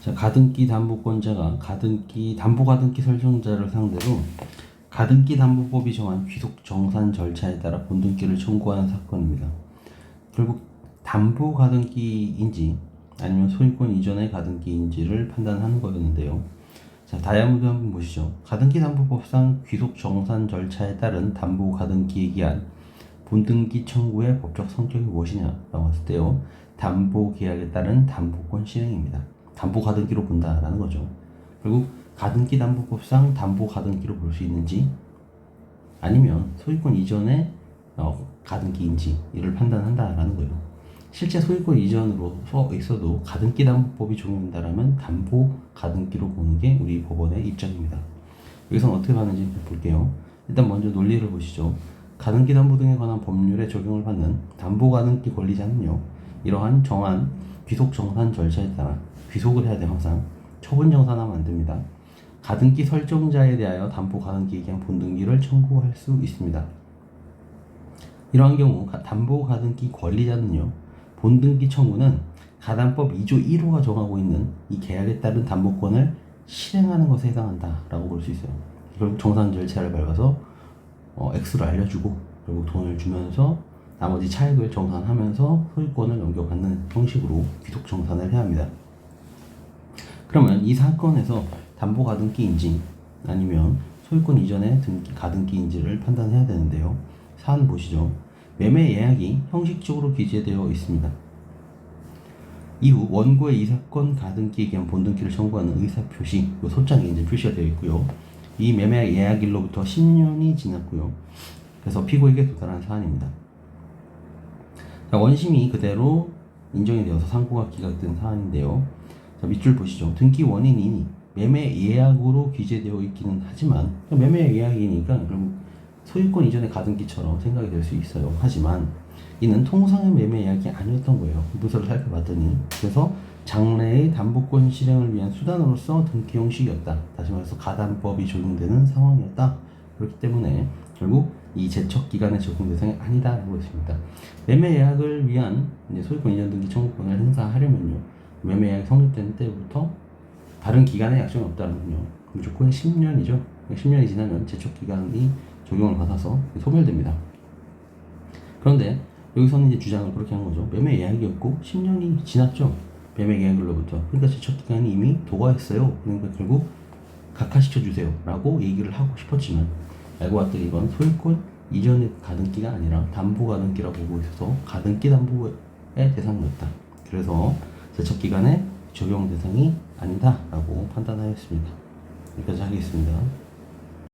자, 가등기 담보권자가 가등기 담보 가등기 설정자를 상대로 가등기 담보법이 정한 귀속 정산 절차에 따라 본등기를 청구하는 사건입니다. 결국 담보 가등기인지 아니면 소유권 이전의 가등기인지를 판단하는 거였는데요. 자, 다이아몬드 한번 보시죠. 가등기 담보법상 귀속 정산 절차에 따른 담보 가등기에 기한 본등기 청구의 법적 성격이 무엇이냐라고 했을 때요. 담보 계약에 따른 담보권 실행입니다. 담보 가등기로 본다라는 거죠. 결국 가등기 담보법상 담보 가등기로 볼 수 있는지 아니면 소유권 이전의 어, 가등기인지 이를 판단한다라는 거예요. 실제 소유권 이전으로 서 있어도 가등기 담보법이 적용된다라면 담보 가등기로 보는 게 우리 법원의 입장입니다. 여기서 어떻게 가는지 볼게요. 일단 먼저 논리를 보시죠. 가등기 담보 등에 관한 법률에 적용을 받는 담보 가등기 권리자는요. 이러한 정한 귀속 정산 절차에 따라 귀속을 해야 돼 항상 처분 정산하면 안 됩니다. 가등기 설정자에 대하여 담보 가등기에 대한 본등기를 청구할 수 있습니다. 이러한 경우 가- 담보 가등기 권리자는요 본등기 청구는 가담법 2조 1호가 정하고 있는 이 계약에 따른 담보권을 실행하는 것에 해당한다라고 볼 수 있어요. 결국 정산 절차를 밟아서 어, 액수를 알려주고 결국 돈을 주면서 나머지 차액을 정산하면서 소유권을 넘겨받는 형식으로 귀속 정산을 해야 합니다. 그러면 이 사건에서 담보 가등기인지 아니면 소유권 이전의 등기 가등기인지를 판단해야 되는데요. 사안 보시죠. 매매 예약이 형식적으로 기재되어 있습니다. 이후 원고의 이 사건 가등기에 대한 본등기를 청구하는 의사 표시, 요 소장이 이제 표시가 되어 있고요. 이 매매 예약일로부터 10년이 지났고요. 그래서 피고에게 도달한 사안입니다. 자, 원심이 그대로 인정이 되어서 상고가 기각된 사안인데요. 자, 밑줄 보시죠. 등기 원인이 매매 예약으로 기재되어 있기는 하지만 매매 예약이니까 그럼 소유권 이전의 가등기처럼 생각이 될 수 있어요. 하지만 이는 통상의 매매 예약이 아니었던 거예요. 문서를 살펴봤더니 그래서 장래의 담보권 실행을 위한 수단으로서 등기 형식이었다. 다시 말해서 가담법이 적용되는 상황이었다. 그렇기 때문에 결국 이 제척 기간의 적용 대상이 아니다라고 했습니다. 매매 예약을 위한 소유권 이전 등기 청구권을 행사하려면요. 매매 예약 성립된 때부터 다른 기간에 약정이 없다는군요. 무조건 10년이죠. 10년이 지나면 제척 기간이 적용을 받아서 소멸됩니다. 그런데 여기서는 이제 주장을 그렇게 한 거죠. 매매 예약이었고 10년이 지났죠. 매매 계약일로부터. 그러니까 제척 기간이 이미 도과했어요. 그러니까 결국 각하시켜 주세요라고 얘기를 하고 싶었지만 알고 봤더니 이건 소유권 이전의 가등기가 아니라 담보 가등기라고 보고 있어서 가등기 담보의 대상이었다. 그래서 제척 기간에 적용 대상이 아니다라고 판단하였습니다. 여기까지 하겠습니다.